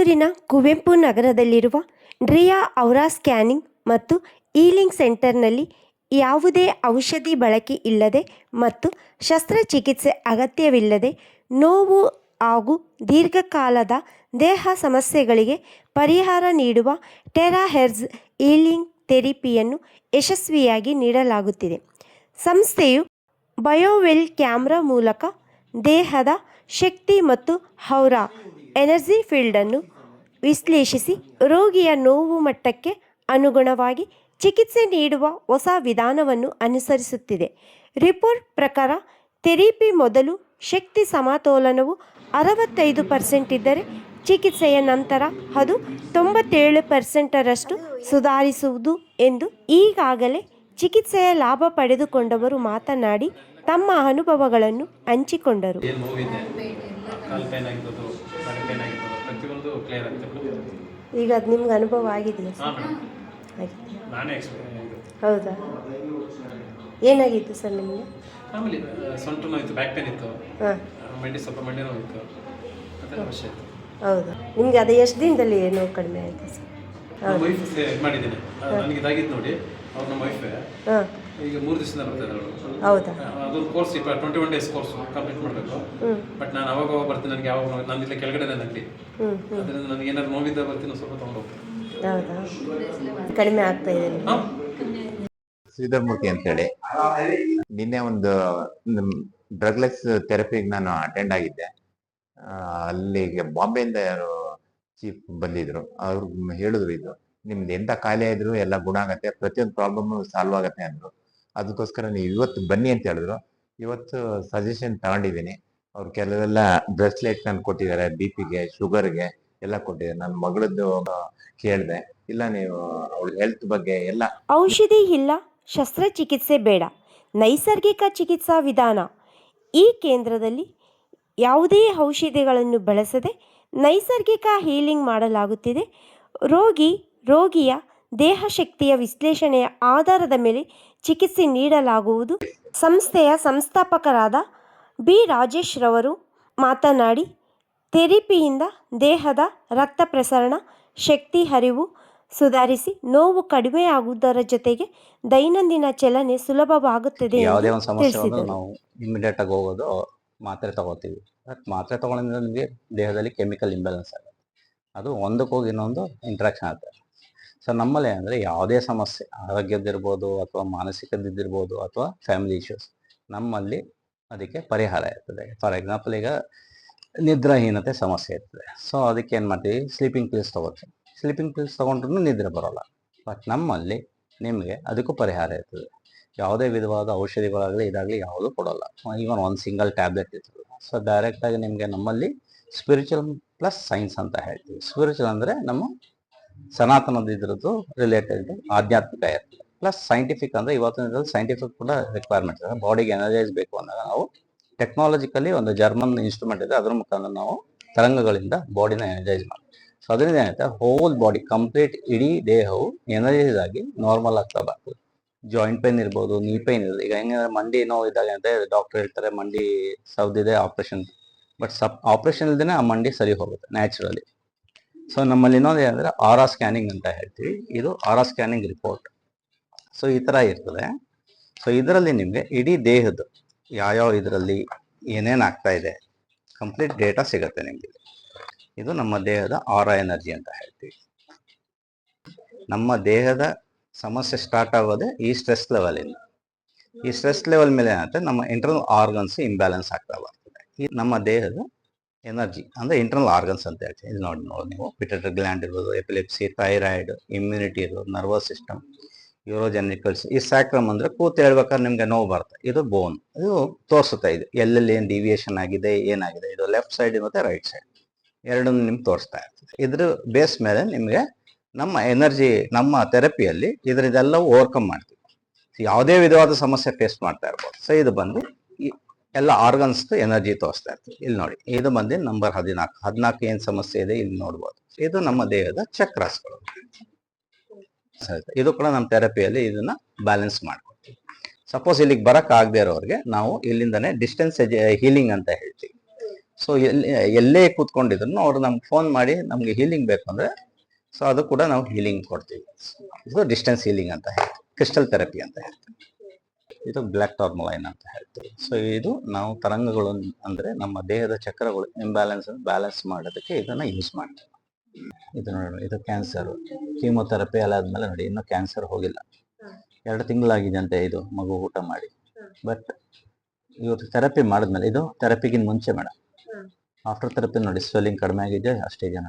ಮೈಸೂರಿನ ಕುವೆಂಪು ನಗರದಲ್ಲಿರುವ ಡ್ರಿಯಾ aura scanning ಮತ್ತು ಈಲಿಂಗ್ ಸೆಂಟರ್ನಲ್ಲಿ ಯಾವುದೇ ಔಷಧಿ ಬಳಕೆ ಇಲ್ಲದೆ ಮತ್ತು ಶಸ್ತ್ರಚಿಕಿತ್ಸೆ ಅಗತ್ಯವಿಲ್ಲದೆ ನೋವು ಹಾಗೂ ದೀರ್ಘಕಾಲದ ದೇಹ ಸಮಸ್ಯೆಗಳಿಗೆ ಪರಿಹಾರ ನೀಡುವ ಟೆರಾಹೆರ್ಜ್ ಈಲಿಂಗ್ ಥೆರಪಿಯನ್ನು ಯಶಸ್ವಿಯಾಗಿ ನೀಡಲಾಗುತ್ತಿದೆ. ಸಂಸ್ಥೆಯು ಬಯೋವೆಲ್ ಕ್ಯಾಮ್ರಾ ಮೂಲಕ ದೇಹದ ಶಕ್ತಿ ಮತ್ತು ಹೌರ ಎನರ್ಜಿ ಫೀಲ್ಡನ್ನು ವಿಶ್ಲೇಷಿಸಿ ರೋಗಿಯ ನೋವು ಮಟ್ಟಕ್ಕೆ ಅನುಗುಣವಾಗಿ ಚಿಕಿತ್ಸೆ ನೀಡುವ ಹೊಸ ವಿಧಾನವನ್ನು ಅನುಸರಿಸುತ್ತಿದೆ. ರಿಪೋರ್ಟ್ ಪ್ರಕಾರ ಥೆರಪಿ ಮೊದಲು ಶಕ್ತಿ ಸಮತೋಲನವು ಅರವತ್ತೈದು ಪರ್ಸೆಂಟ್ ಇದ್ದರೆ ಚಿಕಿತ್ಸೆಯ ನಂತರ ಅದು ತೊಂಬತ್ತೇಳು ಪರ್ಸೆಂಟರಷ್ಟು ಸುಧಾರಿಸುವುದು ಎಂದು ಈಗಾಗಲೇ ಚಿಕಿತ್ಸೆಯ ಲಾಭ ಪಡೆದುಕೊಂಡವರು ಮಾತನಾಡಿ ತಮ್ಮ ಅನುಭವಗಳನ್ನು ಹಂಚಿಕೊಂಡರು. ಆಗಿರ್ಬೋದು ಕ್ಲಿಯರ್ ಆಗುತ್ತೆ. ಈಗ ಅದು ನಿಮ್ಗೆ ಅನುಭವ ಆಗಿದೆಯಾ ಹಾಂ ಮೇಡಮ್ ನಾನೇ ಎಕ್ಸ್ಪೀರಿಯನ್ ಹೌದಾ? ಏನಾಗಿತ್ತು ಸರ್ ನಿಮಗೆ? ಆಮೇಲೆ ಆ, ಸೊಂಟ ನೋವಿತ್ತು ಬ್ಯಾಕ್ ಪೇನ್ ಇತ್ತು. ಹಾಂ. ಮಂಡಿ ಸ್ವಲ್ಪ ಮಂಡಿ ನೋವಿತ್ತು ಅದೆಲ್ಲ ಅವಶ್ಯ ಇತ್ತು. ಹೌದಾ. ನಿಮಗೆ ಅದು ಎಷ್ಟು ದಿನದಲ್ಲಿ ಏನು ಕಡಿಮೆ ಆಯಿತು ಸರ್? ನಮ್ಮ ವೈಫ್ ಮಾಡಿದ್ದೀನಿ. ನನಗೆ ಇದಾಗಿತ್ತು ನೋಡಿ. ಅವ್ರು ನಮ್ಮ ವೈಫೇ ಹಾಂ. ಈಗ ಮೂರು ದಿವಸದಿಂದ ಬರ್ತಾ ಹೌದಾ? ಅದೊಂದು ಕೋರ್ಸ್ ಇಪ್ಪ twenty one days course complete ಮಾಡಬೇಕು ಬಟ್ ನಾನು ಅವಾಗ ಅವಾಗ ಬರ್ತೀನಿ ನನಗೆ ಯಾವಾಗ ನಾನು ಇಲ್ಲೇ ಕೆಳಗಡೆ ಅಂಗಡಿ. ಅದರಿಂದ ನನಗೆ ಏನಾದ್ರು ನೋವಿದ್ದ ಬರ್ತೀನಿ ಸ್ವಲ್ಪ ತೊಗೊಂಡೋಗ್ತೀನಿ. ಹೌದಾ? ಕಡಿಮೆ ಆಗ್ತಾ ಇದೆ. ಶ್ರೀಧರ್ ಮೂರ್ತಿ ಅಂತೇಳಿ. ನಿನ್ನೆ ಒಂದು ಡ್ರಗ್ಲೆಸ್ ಥೆರಪಿಗೆ ನಾನು ಅಟೆಂಡ್ ಆಗಿದ್ದೆ. ಅಲ್ಲಿ ಅಲ್ಲಿಗೆ ಬಾಂಬೆಯಿಂದ ಯಾರು ಚೀಫ್ ಬಂದಿದ್ರು. ಅವ್ರು ಹೇಳಿದ್ರು ಇದು. ನಿಮ್ದು ಎಂತ ಕಾಯಿಲೆ ಇದ್ರು ಎಲ್ಲ ಗುಣ ಆಗತ್ತೆ ಪ್ರತಿಯೊಂದು ಪ್ರಾಬ್ಲಮ್ ಸಾಲ್ವ್ ಆಗತ್ತೆ ಅಂದ್ರು. ಅದಕ್ಕೋಸ್ಕರ ನೀವು ಇವತ್ತು ಬನ್ನಿ ಅಂತ ಹೇಳಿದ್ರು. ಇವತ್ತು ಸಜೆಷನ್ ತಗೊಂಡಿದ್ದೀನಿ. ಅವ್ರು ಕೆಲವೆಲ್ಲ ಬ್ರೆಸ್ಲೆಟ್ ನಾನು ಕೊಟ್ಟಿದ್ದಾರೆ ಬಿ ಪಿಗೆ ಶುಗರ್ಗೆ ಎಲ್ಲ ಕೊಟ್ಟಿದ್ದಾರೆ. ನನ್ನ ಮಗಳದ್ದು ಕೇಳಿದೆ. ಇಲ್ಲ, ನೀವು ಅವಳ ಹೆಲ್ತ್ ಬಗ್ಗೆ ಎಲ್ಲ ಔಷಧಿ ಇಲ್ಲ, ಶಸ್ತ್ರಚಿಕಿತ್ಸೆ ಬೇಡ. ನೈಸರ್ಗಿಕ ಚಿಕಿತ್ಸಾ ವಿಧಾನ. ಈ ಕೇಂದ್ರದಲ್ಲಿ ಯಾವುದೇ ಔಷಧಿಗಳನ್ನು ಬಳಸದೆ ನೈಸರ್ಗಿಕ ಹೀಲಿಂಗ್ ಮಾಡಲಾಗುತ್ತಿದೆ. ರೋಗಿ, ರೋಗಿಯ ದೇಹಶಕ್ತಿಯ ವಿಶ್ಲೇಷಣೆಯ ಆಧಾರದ ಮೇಲೆ ಚಿಕಿತ್ಸೆ ನೀಡಲಾಗುವುದು. ಸಂಸ್ಥೆಯ ಸಂಸ್ಥಾಪಕರಾದ ಬಿ. ರಾಜೇಶ್ ರವರು ಮಾತನಾಡಿ ಥೆರಪಿಯಿಂದ ದೇಹದ ರಕ್ತ ಪ್ರಸರಣ ಶಕ್ತಿ ಹರಿವು ಸುಧಾರಿಸಿ ನೋವು ಕಡಿಮೆಯಾಗುವುದರ ಜೊತೆಗೆ ದೈನಂದಿನ ಚಲನೆ ಸುಲಭವಾಗುತ್ತದೆ ಯಾವುದೇ ಒಂದು ಸಮಸ್ಯೆ ತಿಳಿಸಿದರು. ನಾವು ಇಮಿಡಿಯೇಟ್ ಆಗಿ ಹೋಗೋದು ಮಾತ್ರೆ ತಗೋತೀವಿ. ಬಟ್ ಮಾತ್ರೆ ತಗೊಳ್ಳೋದ್ರಿಂದ ನಿಮಗೆ ದೇಹದಲ್ಲಿ ಕೆಮಿಕಲ್ ಇಂಬ್ಯಾಲೆನ್ಸ್ ಆಗುತ್ತೆ. ಅದು ಒಂದಕ್ಕೆ ಹೋಗಿ ಇನ್ನೊಂದು ಇಂಟ್ರಾಕ್ಷನ್ ಆಗುತ್ತೆ. ಸೊ ನಮ್ಮಲ್ಲಿ ಅಂದರೆ ಯಾವುದೇ ಸಮಸ್ಯೆ, ಆರೋಗ್ಯದ್ದಿರ್ಬೋದು ಅಥವಾ ಮಾನಸಿಕದ್ದಿರ್ಬೋದು ಅಥವಾ ಫ್ಯಾಮಿಲಿ ಇಶ್ಯೂಸ್ ನಮ್ಮಲ್ಲಿ ಅದಕ್ಕೆ ಪರಿಹಾರ ಇರ್ತದೆ. ಫಾರ್ ಎಕ್ಸಾಂಪಲ್ ಈಗ ನಿದ್ರಾಹೀನತೆ ಸಮಸ್ಯೆ ಇರ್ತದೆ. ಸೊ ಅದಕ್ಕೆ ಏನು ಮಾಡ್ತೀವಿ? ಸ್ಲೀಪಿಂಗ್ ಪಿಲ್ಸ್ ತಗೋತೀವಿ. ಸ್ಲೀಪಿಂಗ್ ಪಿಲ್ಸ್ ತೊಗೊಂಡ್ರೂ ನಿದ್ರೆ ಬರೋಲ್ಲ. ಬಟ್ ನಮ್ಮಲ್ಲಿ ನಿಮಗೆ ಅದಕ್ಕೂ ಪರಿಹಾರ ಇರ್ತದೆ. ಯಾವುದೇ ವಿಧವಾದ ಔಷಧಿಗಳಾಗಲಿ ಇದಾಗಲಿ ಯಾವುದೂ ಕೊಡೋಲ್ಲ. ಈವನ್ ಒಂದು ಸಿಂಗಲ್ ಟ್ಯಾಬ್ಲೆಟ್ ಇರ್ತದೆ. ಸೊ ಡೈರೆಕ್ಟಾಗಿ ನಿಮಗೆ ನಮ್ಮಲ್ಲಿ ಸ್ಪಿರಿಚುವಲ್ ಪ್ಲಸ್ ಸೈನ್ಸ್ ಅಂತ ಹೇಳ್ತೀವಿ. ಸ್ಪಿರಿಚುವಲ್ ಅಂದರೆ ನಮ್ಮ ಸನಾತನದ ಇದ್ರದ್ದು ರಿಲೇಟೆಡ್ ಆಧ್ಯಾತ್ಮಿಕ ಇರ್ತದೆ ಪ್ಲಸ್ ಸೈಂಟಿಫಿಕ್ ಅಂದರೆ ಇವತ್ತಿನ ಸೈಂಟಿಫಿಕ್ ಕೂಡ ರಿಕ್ವೈರ್ಮೆಂಟ್ ಇದೆ ಬಾಡಿಗೆ ಎನರ್ಜೈಸ್ ಬೇಕು ಅಂದಾಗ ನಾವು ಟೆಕ್ನಾಲಜಿಕಲಿ ಒಂದು ಜರ್ಮನ್ ಇನ್ಸ್ಟ್ರೂಮೆಂಟ್ ಇದೆ, ಅದ್ರ ಮುಖಾಂತರ ನಾವು ತರಂಗಗಳಿಂದ ಬಾಡಿನ ಎನರ್ಜೈಸ್ ಮಾಡ್ತೀವಿ ಸೊ ಅದರಿಂದ ಏನಾಯ್ತು ಹೋಲ್ ಬಾಡಿ ಕಂಪ್ಲೀಟ್ ಇಡೀ ದೇಹವು ಎನರ್ಜೈಸ್ ಆಗಿ ನಾರ್ಮಲ್ ಆಗ್ತಾ ಬರ್ತದೆ ಜಾಯಿಂಟ್ ಪೇನ್ ಇರ್ಬೋದು ನೀ ಪೇನ್ ಇರ್ಬೋದು, ಈಗ ಹೆಂಗಂದ್ರೆ ಮಂಡಿ ನೋವು ಇದ್ದಾಗ ಅಂತ ಡಾಕ್ಟರ್ ಹೇಳ್ತಾರೆ ಮಂಡಿ ಸೌದಿದೆ ಆಪರೇಷನ್ ಬಟ್ ಸಪ್ ಆಪರೇಷನ್ ಇಲ್ದೇನೆ ಆ ಮಂಡಿ ಸರಿ ಹೋಗುತ್ತೆ ನ್ಯಾಚುರಲಿ ಸೊ ನಮ್ಮಲ್ಲಿ ಇನ್ನೊಂದು ಏನಂದ್ರೆ ಆರಾ ಸ್ಕ್ಯಾನಿಂಗ್ ಅಂತ ಹೇಳ್ತೀವಿ. ಇದು ಆರಾ ಸ್ಕ್ಯಾನಿಂಗ್ ರಿಪೋರ್ಟ್. ಸೊ ಈ ಥರ ಇರ್ತದೆ. ಸೊ ಇದರಲ್ಲಿ ನಿಮಗೆ ಇಡೀ ದೇಹದ್ದು ಯಾವ್ಯಾವ ಇದರಲ್ಲಿ ಏನೇನು ಆಗ್ತಾ ಇದೆ, ಕಂಪ್ಲೀಟ್ ಡೇಟಾ ಸಿಗುತ್ತೆ ನಿಮಗೆ. ಇದು ನಮ್ಮ ದೇಹದ ಆರಾ ಎನರ್ಜಿ ಅಂತ ಹೇಳ್ತೀವಿ. ನಮ್ಮ ದೇಹದ ಸಮಸ್ಯೆ ಸ್ಟಾರ್ಟ್ ಆಗೋದೇ ಈ ಸ್ಟ್ರೆಸ್ ಲೆವೆಲಿಂದ ಈ ಸ್ಟ್ರೆಸ್ ಲೆವೆಲ್ ಮೇಲೆ ಏನಾಗುತ್ತೆ, ನಮ್ಮ ಇಂಟರ್ನಲ್ ಆರ್ಗನ್ಸ್ ಇಂಬ್ಯಾಲೆನ್ಸ್ ಆಗ್ತಾ ಬರ್ತದೆ. ಈ ನಮ್ಮ ದೇಹದ ಎನರ್ಜಿ ಅಂದ್ರೆ ಇಂಟರ್ನಲ್ ಆರ್ಗನ್ಸ್ ಅಂತ ಹೇಳ್ತೀವಿ. ಇದು ನೋಡಿ ನೋಡಿ ನೀವು. ಪಿಟರ್ ಗ್ಲ್ಯಾಂಡ್ ಇರ್ಬೋದು ಎಪಿಲೆಪ್ಸಿ ಥೈರಾಯ್ಡ್ ಇಮ್ಯುನಿಟಿ ಇರ್ಬೋದು ನರ್ವಸ್ ಸಿಸ್ಟಮ್ ಯೂರೋಜೆನಿಕಲ್ಸ್ ಈ ಸ್ಯಾಕ್ರಮ್ ಅಂದ್ರೆ ಕೂತ್ ಹೇಳ್ಬೇಕಾದ್ರೆ ನಿಮಗೆ ನೋವು ಬರುತ್ತೆ. ಇದು ಬೋನ್ ಇದು ತೋರಿಸುತ್ತೆ ಇದು. ಎಲ್ಲೆಲ್ಲಿ ಏನು ಡಿವಿಯೇಷನ್ ಆಗಿದೆ, ಏನಾಗಿದೆ. ಇದು ಲೆಫ್ಟ್ ಸೈಡ್ ಮತ್ತು ರೈಟ್ ಸೈಡ್ ಎರಡನ್ನು ನಿಮ್ಗೆ ತೋರಿಸ್ತಾ ಇರ್ತದೆ. ಇದ್ರ ಬೇಸ್ ಮೇಲೆ ನಿಮಗೆ ನಮ್ಮ ಎನರ್ಜಿ ನಮ್ಮ ಥೆರಪಿಯಲ್ಲಿ ಇದರಿಂದೆಲ್ಲವೂ ಓವರ್ಕಮ್ ಮಾಡ್ತೀವಿ. ಯಾವುದೇ ವಿಧವಾದ ಸಮಸ್ಯೆ ಫೇಸ್ ಮಾಡ್ತಾ ಇರ್ಬೋದು. ಸೊ ಇದು ಬಂದು ಎಲ್ಲ ಆರ್ಗನ್ಸ್ ಎನರ್ಜಿ ತೋರಿಸ್ತಾ ಇರ್ತದೆ ಇಲ್ಲಿ ನೋಡಿ, ಇದು ಬಂದು ನಂಬರ್ ಹದಿನಾಲ್ಕು. ಹದಿನಾಲ್ಕು ಏನು ಸಮಸ್ಯೆ ಇದೆ ಇಲ್ಲಿ ನೋಡ್ಬೋದು. ಇದು ನಮ್ಮ ದೇಹದ ಚಕ್ರಾಸ್ಗಳು. ಸರಿ. ಇದು ಕೂಡ ನಮ್ಮ ಥೆರಪಿಯಲ್ಲಿ ಇದನ್ನ ಬ್ಯಾಲೆನ್ಸ್ ಮಾಡ್ಕೊಡ್ತೀವಿ. ಸಪೋಸ್ ಇಲ್ಲಿಗೆ ಬರಕ್ ಆಗದೆ ಇರೋರಿಗೆ ನಾವು ಇಲ್ಲಿಂದನೇ ಡಿಸ್ಟೆನ್ಸ್ ಹೀಲಿಂಗ್ ಅಂತ ಹೇಳ್ತೀವಿ. ಸೊ ಎಲ್ಲಿ, ಎಲ್ಲೇ ಕೂತ್ಕೊಂಡಿದ್ರು ಅವ್ರು ನಮ್ಗೆ ಫೋನ್ ಮಾಡಿ ನಮಗೆ ಹೀಲಿಂಗ್ ಬೇಕು ಅಂದರೆ ಸೊ ಅದು ಕೂಡ ನಾವು ಹೀಲಿಂಗ್ ಕೊಡ್ತೀವಿ. ಇದು ಡಿಸ್ಟೆನ್ಸ್ ಹೀಲಿಂಗ್ ಅಂತ ಹೇಳ್ತೀವಿ. ಕ್ರಿಸ್ಟಲ್ ಥೆರಪಿ ಅಂತ ಹೇಳ್ತೀವಿ. ಇದು ಬ್ಲ್ಯಾಕ್ ಟಾರ್ಮಲೈನ್ ಅಂತ ಹೇಳ್ತೀವಿ. ಸೊ ಇದು ನಾವು ತರಂಗಗಳು ಅಂದರೆ ನಮ್ಮ ದೇಹದ ಚಕ್ರಗಳು ಇಂಬ್ಯಾಲೆನ್ಸ್ ಬ್ಯಾಲೆನ್ಸ್ ಮಾಡೋದಕ್ಕೆ ಇದನ್ನು ಯೂಸ್ ಮಾಡ್ತೀವಿ. ಇದು ನೋಡಿ, ಇದು ಕ್ಯಾನ್ಸರ್ ಕೀಮೊಥೆರಪಿ ಎಲ್ಲ ಆದ್ಮೇಲೆ ನೋಡಿ, ಇನ್ನೂ ಕ್ಯಾನ್ಸರ್ ಹೋಗಿಲ್ಲ. ಎರಡು ತಿಂಗಳಾಗಿದೆ ಅಂತೆ ಇದು, ಮಗು ಊಟ ಮಾಡಿ. ಬಟ್ ಇವತ್ತು ಥೆರಪಿ ಮಾಡಿದ್ಮೇಲೆ, ಇದು ಥೆರಪಿಗಿನ್ ಮುಂಚೆ ಮೇಡಮ್ ಆಫ್ಟರ್ ಥೆರಪಿ ನೋಡಿ ಸ್ವೆಲ್ಲಿಂಗ್ ಕಡಿಮೆ ಆಗಿದೆ, ಅಷ್ಟೇ ಜನ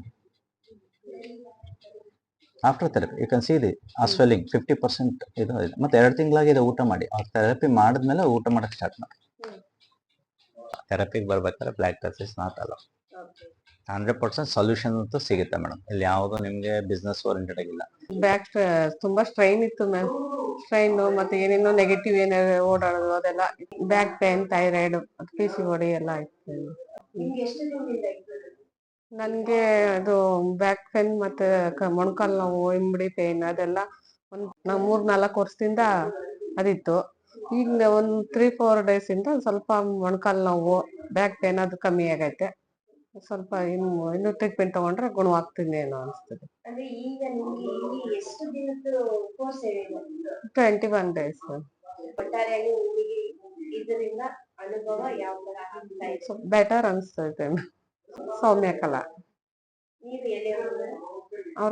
after therapy you can see the ಆ ಸ್ವೆಲ್ಲಿಂಗ್ ಫಿಫ್ಟಿ ಪರ್ಸೆಂಟ್ ಇದು ಇದೆ ಮತ್ತೆ ಎರಡು ತಿಂಗಳಾಗಿದೆ ಊಟ ಮಾಡಿ. ಅವ್ರು ಥೆರಪಿ ಮಾಡಿದ್ಮೇಲೆ ಊಟ ಮಾಡಕ್ಕೆ ಸ್ಟಾರ್ಟ್ ಮಾಡಿ. ಥೆರಪಿಗೆ ಬರ್ಬೇಕಾದ್ರೆ ಬ್ಲ್ಯಾಕ್ ಟೆಸ್ಟ್ ಇಸ್ ನಾಟ್ ಅಲ್ಲ ಹಂಡ್ರೆಡ್ ಪರ್ಸೆಂಟ್ ಸೊಲ್ಯೂಷನ್ ಅಂತೂ ಸಿಗುತ್ತೆ ಮೇಡಮ್ ಇಲ್ಲಿ ಯಾವುದು ನಿಮಗೆ ಬಿಸ್ನೆಸ್ ಓರಿಯೆಂಟೆಡ್ ಆಗಿಲ್ಲ. ಬ್ಯಾಕ್ ತುಂಬಾ ಸ್ಟ್ರೈನ್ ಇತ್ತು ಮ್ಯಾಮ್ ಸ್ಟ್ರೈನ್ ಮತ್ತೆ ಏನೇನೋ ನೆಗೆಟಿವ್ ಏನಾದ್ರು ಓಡಾಡೋದು ಅದೆಲ್ಲ back pain thyroid P C O D ಎಲ್ಲ ಇತ್ತು. ನನ್ಗೆ ಅದು ಬ್ಯಾಕ್ ಪೇನ್ ಮತ್ತೆ ಮೊಣಕಾಲ್ ನೋವು ಇಮ್ಮಡಿ ಪೇನ್ ಅದೆಲ್ಲ ಒಂದ್ ಮೂರ್ ನಾಲ್ಕು ವರ್ಷದಿಂದ ಅದಿತ್ತು. ಈಗ ಒಂದ್ ತ್ರೀ ಫೋರ್ ಡೇಸ್ ಇಂದ ಸ್ವಲ್ಪ ಮೊಣಕಾಲ್ ನೋವು ಬ್ಯಾಕ್ ಪೇನ್ ಅದು ಕಮ್ಮಿ ಆಗೈತೆ. ಸ್ವಲ್ಪ ಇನ್ನು ಇನ್ನು ಟ್ರೀಟ್ಮೆಂಟ್ ತಗೊಂಡ್ರೆ ಗುಣವಾಗ್ತೀನಿ ಏನೋ ಅನಿಸ್ತದೆ. Twenty one days better ಅನಿಸ್ತೈತೆ. Soumya Kala.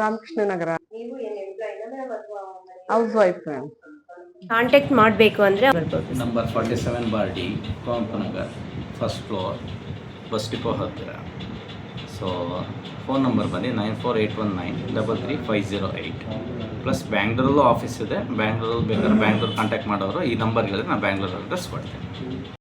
Ramakrishna Nagar. Housewife ma'am contact ಮಾಡಬೇಕು ಅಂದ್ರೆ number forty seven bar D Kuvempunagar first floor bus depot ಹತ್ತಿರ. ಸೊ ಫೋನ್ ನಂಬರ್ ಬನ್ನಿ nine four eight one nine double three five zero eight plus ಬ್ಯಾಂಗ್ಳೂರಲ್ಲೂ office ಇದೆ. ಬ್ಯಾಂಗ್ಳೂರಲ್ಲಿ ಬೇಕಾದ್ರೆ Bangalore contact ಮಾಡೋರು. ಈ number ಹೇಳಿದ್ರೆ ನಾನು ಬ್ಯಾಂಗ್ಳೂರ್ ಅಡ್ರೆಸ್ ಕೊಡ್ತೀನಿ.